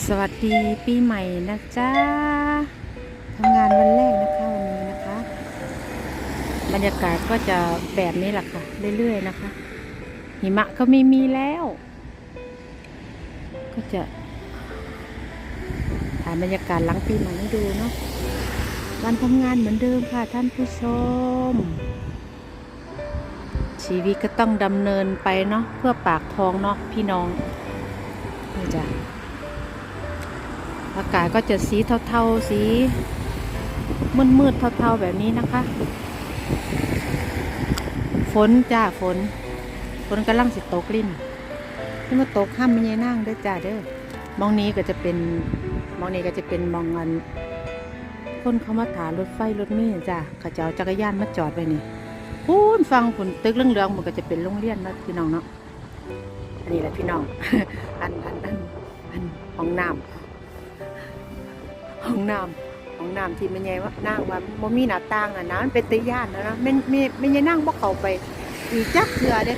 สวัสดีปีใหม่นะจ๊ะทำงานวันแรกนะคะวันนี้นะคะ บรรยากาศก็จะแบบนี้แหละค่ะ เรื่อยๆนะคะ หิมะก็ไม่มีแล้ว ก็จะถ่ายบรรยากาศหลังปีใหม่ให้ดูเนาะวันทำงานเหมือนเดิมค่ะท่านผู้ชม ชีวิตก็ต้องดำเนินไปเนาะเพื่อปากท้องเนาะพี่น้องนี่จ้ะ อากาศก็จะสีเทาๆ สีมืดๆเทาๆแบบนี้นะคะ ฝนจ้าฝน ฝนกำลังสิตกลิ้นที่มาตกห้ามไม่ยายนั่งเด้จ้าเด้อมองนี้ก็จะเป็นมองนี้ก็จะเป็นมองอันคนเขามาถารถไฟรถเมล์จ้าเขาจะเอาจักรยานมาจอดไว้นี่พูนฟังฝนตึกเรื่องเรืองมันก็จะเป็นโรงเรียนนะพี่น้องเนาะอันนี้แหละพี่น้อง อันอันอันอันห้องน้ำ ห้องน้ำห้องน้ำที่มันใหญ่ว่านั่งว่าบ่มีหน้าต่างอะนะมันเป็นตะย่านนะนะไม่ไม่ไม่ใช่นั่งบ่เข้าไป อีจักเถื่อเด้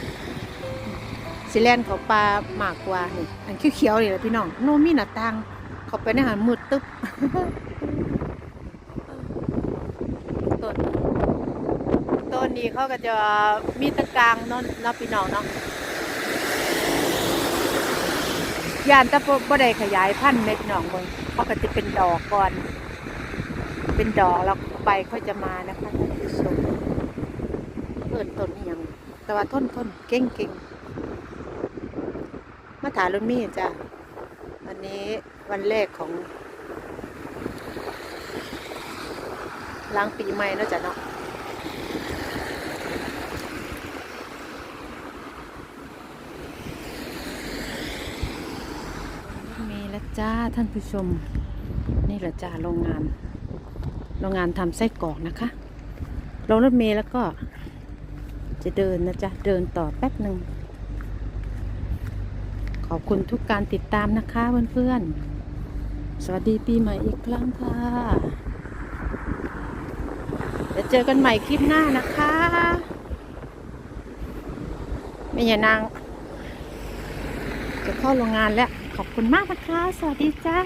สิแลนเขาปลามากกว่านี่อันเขียวๆนี่แหละพี่น้องโนมีหน้าต่างเข้าไปในหันมืดตึ๊บต้นต้นนี้เขาก็จะมีตะกางเนาะเนาะพี่น้องเนาะยานต่บ่บ่ได้ขยายพันธุ์เม็ดน้องเบิ่ง เขาก็จะเป็นดอกก่อน เป็นดอกแล้วใบเขาจะมานะคะท่านผู้ชมเปิดต้นอย่างแต่ว่าทนทนเก่งเก่งมาถายรถเมีจ้ะอันนี้วันแรกของล้างปีใหม่นาะจ๊ะเนาะมีแล้ว จ้าท่านผู้ชม นี่แหละจ้าโรงงาน โรงงานทำไส้กรอกนะคะลงรถเมล์แล้วก็ จะเดินนะจ๊ะ เดินต่อแป๊บหนึ่ง ขอบคุณทุกการติดตามนะคะเพื่อนๆ สวัสดีปีใหม่อีกครั้งค่ะเดี๋ยวเจอกันใหม่คลิปหน้านะคะไม่อย่านาง จะเข้าโรงงานแล้ว ขอบคุณมากนะคะ สวัสดีจ้า